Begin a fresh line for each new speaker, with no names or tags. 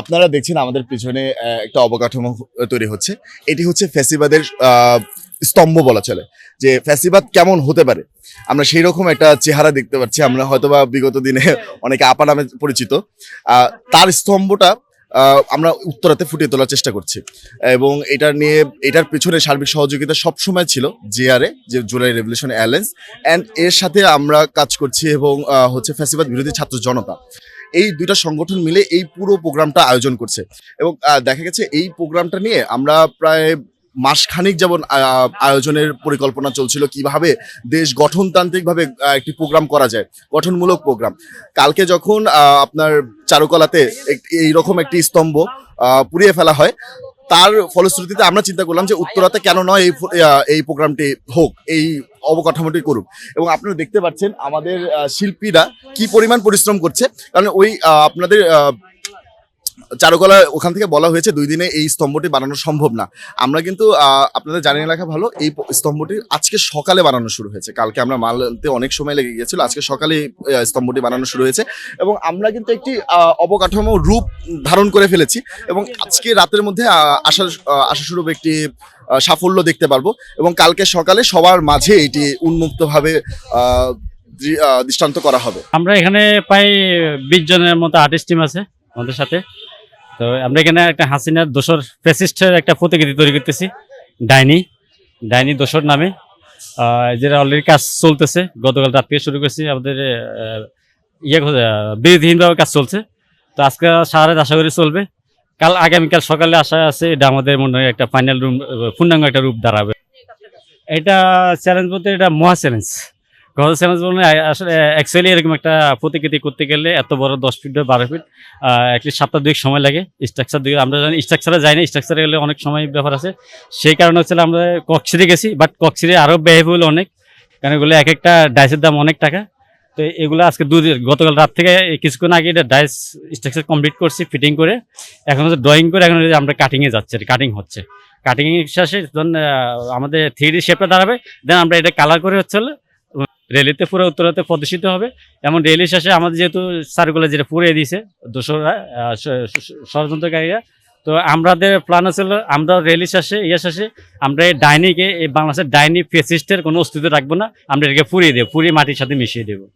আপনারা দেখছেন আমাদের পিছনে একটা অবকাঠামো তৈরি হচ্ছে। এটি হচ্ছে ফ্যাসিবাদের স্তম্ভ বলা চলে। যে ফ্যাসিবাদ কেমন হতে পারে? আমরা সেই রকম একটা চেহারা দেখতে পাচ্ছি। আমরা হয়তোবা বিগত দিনে অনেকে আপা নামে পরিচিত। তার স্তম্ভটা আমরা উত্তরাতে ফুটিয়ে তোলার চেষ্টা করছি। এবং এটা নিয়ে, এটার পেছনে সার্বিক সহযোগিতা সবসময় ছিল জিআরএ যে জুলাই রেভলিউশন অ্যালায়েন্স। অ্যান্ড এর সাথে আমরা কাজ করছি এবং হচ্ছে ফ্যাসিবাদ বিরোধী ছাত্র জনতা। এই দুইটা সংগঠন মিলে এই পুরো প্রোগ্রামটা আয়োজন করছে। এবং দেখা গেছে এই প্রোগ্রামটা নিয়ে আমরা প্রায় মাসখানিক যেমন আয়োজনের পরিকল্পনা চলছিল কীভাবে দেশ গঠনতান্ত্রিকভাবে একটি প্রোগ্রাম করা যায়, গঠনমূলক প্রোগ্রাম কালকে যখন আপনার চারুকলাতে এইরকম একটি স্তম্ভ পুড়িয়ে ফেলা হয়, তার ফলশ্রুতিতে আমরা চিন্তা করলাম যে উত্তরাতে কেন নয় এই এই প্রোগ্রামটি হোক, এই অবকাঠামোটি করুক। এবং আপনারা দেখতে পাচ্ছেন আমাদের শিল্পীরা কি পরিমাণ পরিশ্রম করছে, কারণ ওই আপনাদের চারুকলা ওখান থেকে বলা হয়েছে দুই দিনে এই স্তম্ভটি বানানো সম্ভব না। আমরা কিন্তু আপনাদের জানিয়ে রাখা ভালো এই স্তম্ভটি আজকে সকালে বানানো শুরু হয়েছে। কালকে আমরা মালতে অনেক সময় লেগে গিয়েছিল আজকে সকালে স্তম্ভটি বানানো শুরু হয়েছে। এবং আমরা কিন্তু একটি অবকাঠামো রূপ ধারণ করে ফেলেছি এবং আজকে রাতের মধ্যে আশা আহ, আশাস্বরূপ একটি সাফল্য দেখতে পারব। এবং কালকে সকালে সবার মাঝে এটি উন্মুক্তভাবে দৃষ্টান্ত করা হবে।
আমরা এখানে প্রায় বিশ জনের মতো আর্টিস্ট টিম আছে আমাদের সাথে। তো আমরা এখানে একটা হাসিনার দোসর ফেসিস্টের একটা প্রতিকৃতি তৈরি করতেছি ডাইনি ডাইনি দোসর নামে। যেটা অলরেডি কাজ চলতেছে গতকাল রাত থেকে শুরু করছি আমাদের ইয়ে আহ, বিরতিহীনভাবে কাজ চলছে। তো আজকে সারা আশা করি চলবে। কাল আগামীকাল সকালে আশা আছে এটা আমাদের মনে হয় একটা ফাইনাল রুম পূর্ণাঙ্গ একটা রূপ দাঁড়াবে। এটা চ্যালেঞ্জ বলতে এটা মহা চ্যালেঞ্জ গত চ্যালেঞ্জ বলতে আসলে অ্যাকচুয়ালি এরকম একটা প্রতিকৃতি করতে গেলে এত বড় দশ ফিট বা বারো ফিট অ্যাটলিস্ট সপ্তাহ দুই সময় লাগে। স্ট্রাকচার দিকে আমরা জানি স্ট্রাকচারে যাই না স্ট্রাকচারে গেলে অনেক সময় ব্যাপার আছে। সেই কারণে হচ্ছে আমরা কক্সিরে গেছি বাট কক্সিরে আরও ব্যয়বহুল অনেক। কারণ এগুলো এক একটা ডাইসের দাম অনেক টাকা। তো এগুলো আজকে দু গতকাল রাত থেকে কিছুক্ষণ আগে এটা ডাইস স্ট্রাকচার কমপ্লিট করছি ফিটিং করে। এখন হচ্ছে ড্রয়িং করে, এখন আমরা কাটিংয়ে যাচ্ছে কাটিং হচ্ছে। কাটিং শেষে আমাদের থ্রি ডি শেপটা দাঁড়াবে। দেন আমরা এটা কালার করে হচ্ছে রেলিতে পুরো উত্তরাতে প্রদর্শিত হবে। এমন রেলি শেষে আমাদের যেহেতু সার্কুলার যেটা পুড়িয়ে দিয়েছে দোসরা ষড়যন্ত্রকারীরা, তো আমাদের প্ল্যান ছিল আমরা রেলি শেষে ইয়ে শেষে আমরা এই ডাইনিকে, এই বাংলাদেশের ডাইনি ফেসিস্টের কোনো অস্তিত্ব রাখব না, আমরা এটাকে পুড়িয়ে দেবো, পুড়িয়ে মাটির সাথে মিশিয়ে দেবো।